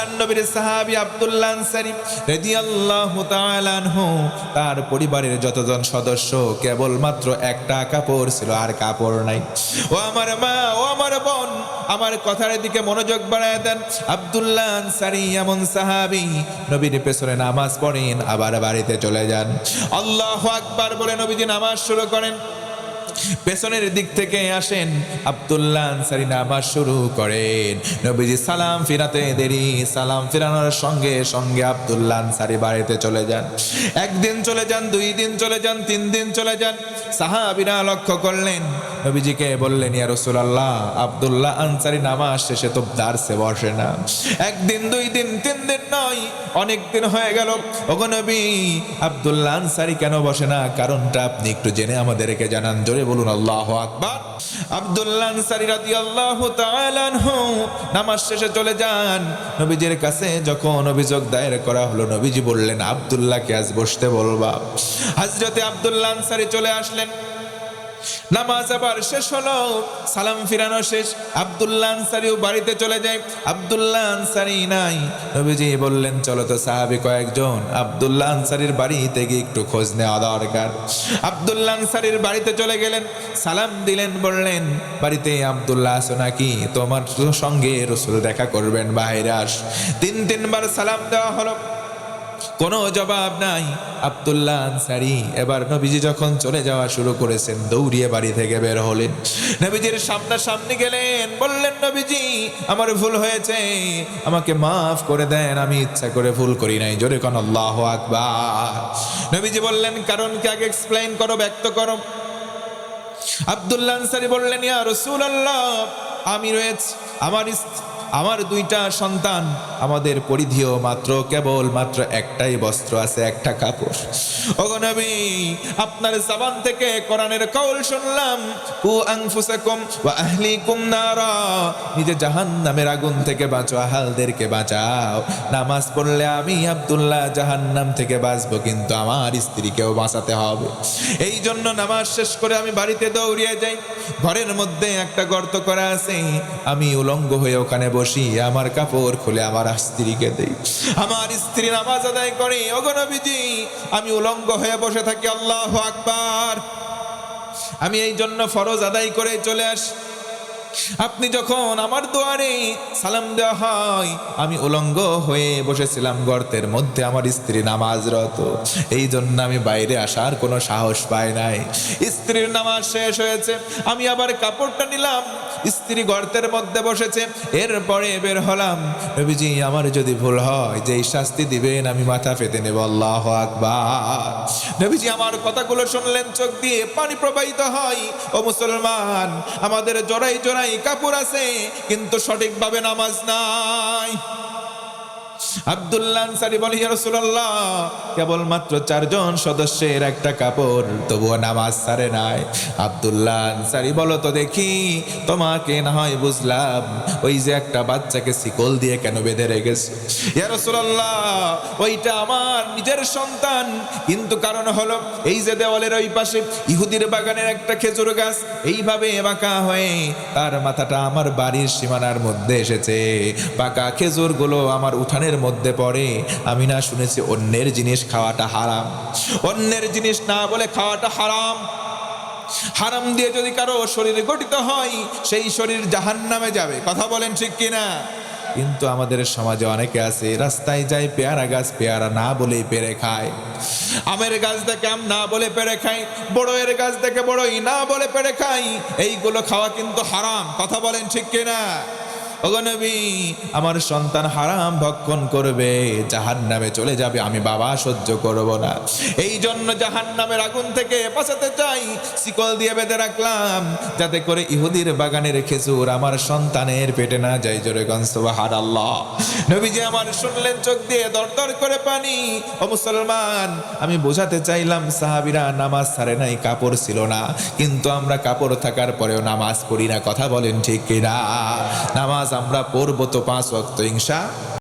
আল্লাহ নবীর সাহাবী আব্দুল্লাহ আনসারী রাদিয়াল্লাহু তাআলা তার পরিবারের যতজন সদস্য, কেবলমাত্র একটা কাপড় ছিল আর কাপড় নাই। ও আমার মা, ও আমার বোন, আমার কথার দিকে মনোযোগ বাড়ায় দেন। আব্দুল্লাহ আনসারী এমন সাহাবী, নবীর পেছনে নামাজ পড়েন, আবার বাড়িতে চলে যান। আল্লাহু আকবার বলে নবীজি নামাজ শুরু করেন। পেছনের দিক থেকে আসেন আবদুল্লাহ আনসারি নামাজ শুরু করেন। নবীজি সালাম ফিরাতে দেরি, সালাম ফিরানোর সঙ্গে সঙ্গে আবদুল্লাহ আনসারি বাড়িতে চলে যান। একদিন চলে যান, দুই দিন চলে যান, তিন দিন চলে যান। সাহাবিরা লক্ষ্য করলেন নবীজিকে বললেন, ইয়া রাসূলুল্লাহ, আব্দুল্লাহ আনসারি নামাজ শেষে তো দার্সে বসে না। একদিন, দুই দিন, তিন দিন নয়, অনেক দিন হয়ে গেল। ওগো নবী, আব্দুল্লাহ আনসারি কেন বসে না? কারণটা আপনি একটু জেনে আমাদেরকে জানান। জোরে বলুন, আল্লাহ আকবার। আব্দুল্লাহ আনসারি রাদিয়াল্লাহু তাআলা নামাজ শেষে চলে যান। নবীজির কাছে যখন অভিযোগ দায়ের করা হলো, নবীজি বললেন, আব্দুল্লাহকে আজ বসতে বলবা। হযরতে আব্দুল্লাহ আনসারি চলে আসলেন। নামাজ আবার শেষ হলো, সালাম ফিরানো শেষ। আব্দুল্লাহ আনসারিও বাড়িতে চলে যায়। আব্দুল্লাহ আনসারি নাই। নবীজি বললেন, চলো তো সাহাবি কয়েকজন, আব্দুল্লাহ আনসারির বাড়িতে গিয়ে একটু খোঁজ নেওয়া দরকার। আব্দুল্লাহ আনসারির বাড়িতে চলে গেলেন, সালাম দিলেন, বললেন, বাড়িতে আব্দুল্লাহ আসো নাকি? তোমার সঙ্গে রসুল দেখা করবেন, বাইরে আস। তিন তিনবার সালাম দেওয়া হলো। কোনো জবাব নাই। আব্দুল্লাহ আনসারি এবার নবীজি যখন চলে যাওয়া শুরু করেছেন, দৌড়িয়ে বাড়ি থেকে বের হলেন। নবীজির সামনাসামনি গেলেন, বললেন, নবীজি, আমার ভুল হয়েছে। আমাকে মাফ করে দেন, আমি ইচ্ছা করে ভুল করি নাই। জোরে কোন আল্লাহ আকবার। নবীজি বললেন কারণ কে আগে এক্সপ্লেইন করো, ব্যক্ত করো। আব্দুল্লাহ আনসারি বললেন, ইয়া রাসূলুল্লাহ, আমি রয়েছে, আমার আমার দুইটা সন্তান, আমাদের পরিধিও মাত্র কেবল মাত্র একটাই বস্ত্র আছে, একটা কাপড়। ওগো নবী, আপনার জবান থেকে কোরআনের কৌল শুনলাম ও আনফুসাকুম ওয়া আহলিকুম নারা নিজে জাহান্নামের আগুন থেকে বাঁচো, আহালদেরকে বাঁচাও। নামাজ পড়লে আমি আব্দুল্লাহ জাহান্নাম থেকে বাঁচবো, কিন্তু আমার স্ত্রীকেও বাঁচাতে হবে। এই জন্য নামাজ শেষ করে আমি বাড়িতে দৌড়িয়ে যাই। ঘরের মধ্যে একটা গর্ত করা আছে, আমি উলঙ্গ হয়ে ওখানে বসি, আমার কাপড় খুলে আমার স্ত্রীকে দেই। আমার স্ত্রী নামাজ আদায় করে অগণবিজি আমি উলঙ্গ হয়ে বসে থাকি, আল্লাহ আকবার। আমি এই জন্য ফরজ আদায় করে চলে আসি। আপনি যখন আমার দুয়ারে সালাম দেওয়া হয়, আমি উলঙ্গ হয়ে বসেছিলাম গর্তের মধ্যে আমার স্ত্রী নামাজরত এই জন্য আমি বাইরে আসার কোনো সাহস পাই নাই। স্ত্রীর নামাজ শেষ হয়েছে, আমি আবার কাপড়টা নিলাম। স্ত্রী গর্তের মধ্যে বসেছে, এরপরে বের হলাম। নবীজি, আমার যদি ভুল হয় যে এই শাস্তি দিবেন, আমি মাথা পেতে নেব, আল্লাহ আকবার। নবীজি, আমার কথাগুলো শুনলেন, চোখ দিয়ে পানি প্রবাহিত হয়। ও মুসলমান, আমাদের জোড়াই জোড়াই কাপড় আছে কিন্তু সঠিকভাবে নামাজ নাই। দেখি, তোমাকে না হয় বুঝলাম, ওই যে একটা বাচ্চাকে শিকল দিয়ে কেন বেঁধে রেখেছে? ইয়া রাসূলুল্লাহ, ওইটা আমার নিজের সন্তান, কিন্তু কারণ হলো, এই যে দেওয়ালের ওই পাশে ইহুদির বাগানের একটা খেজুর গাছ, এইভাবে বাঁকা হয়ে তার মাথাটা আমার বাড়ির সীমানার মধ্যে এসেছে। পাকা খেজুরগুলো আমার উঠানের মধ্যে পড়ে। আমি না শুনেছি অন্যের জিনিস খাওয়াটা হারাম। অন্যের জিনিস না বলে খাওয়াটা হারাম। হারাম দিয়ে যদি কারও শরীর গঠিত হয়, সেই শরীর জাহান্নামে যাবে। কথা বলেন ঠিক কিনা? কিন্তু আমাদের সমাজে অনেকে আছে, রাস্তায় যায় পেয়ারা গাছ পেয়ারা না বলেই পেরে খায়। আমের গাছ দেখে আম না বলে পেরে খাই বড়য়ের গাছ দেখে বড়ই না বলে পেরে খাই এইগুলো খাওয়া কিন্তু হারাম। কথা বলেন ঠিক কিনা? ওগনবী আমার সন্তান হারাম ভক্ষণ করবে জাহান নামে চলে যাবে, আমি বাবা সহ্য করব না। এই জন্য জাহান নামের আগুন থেকে বাঁচাতে চাই, শিকল দিয়ে বেঁধে রাখলাম, যাতে করে ইহুদির বাগানের খেজুর আমার সন্তানের পেটে না যায়। জোরে গনসবাহার আল্লাহ নবীজি আমার শুনলেন, চোখ দিয়ে দরদর করে পানি। ও মুসলমান, আমি বোঝাতে চাইলাম, সাহাবিরা নামাজ ছাড়ে নাই, কাপড় ছিল না। কিন্তু আমরা কাপড় থাকার পরেও নামাজ পড়ি না, কথা বলেন ঠিক কিনা? নামাজ আমরা পড়ব তো পাঁচ অক্ত ইনশা